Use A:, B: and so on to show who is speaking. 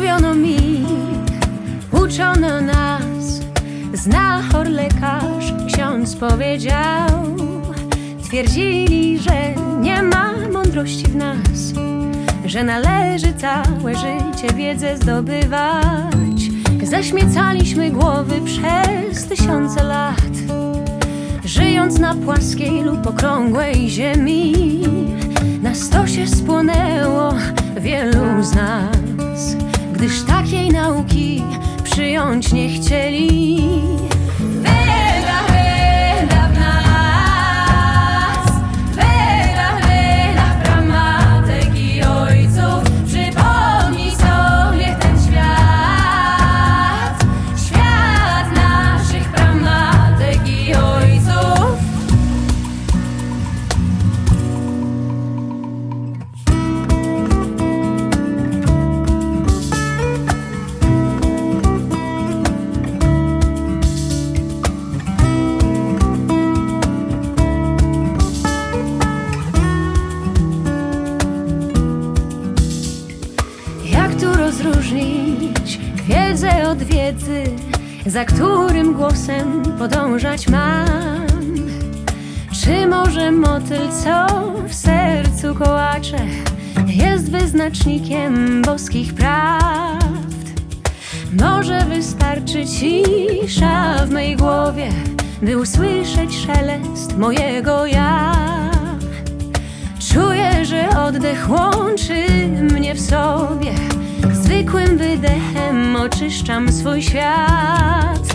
A: Mówiono mi, uczono nas, znachor lekarz, ksiądz powiedział. Twierdzili, że nie ma mądrości w nas, że należy całe życie wiedzę zdobywać. Zaśmiecaliśmy głowy przez tysiące lat, żyjąc na płaskiej lub okrągłej ziemi. Na stosie spłonęło wielu z nas, gdyż takiej nauki przyjąć nie chcieli. Rozróżnić wiedzę od wiedzy, za którym głosem podążać mam? Czy może motyl, co w sercu kołacze, jest wyznacznikiem boskich prawd? Może wystarczy cisza w mej głowie, by usłyszeć szelest mojego ja. Czuję, że oddech łączy mnie w sobie. Zwykłym wydechem oczyszczam swój świat.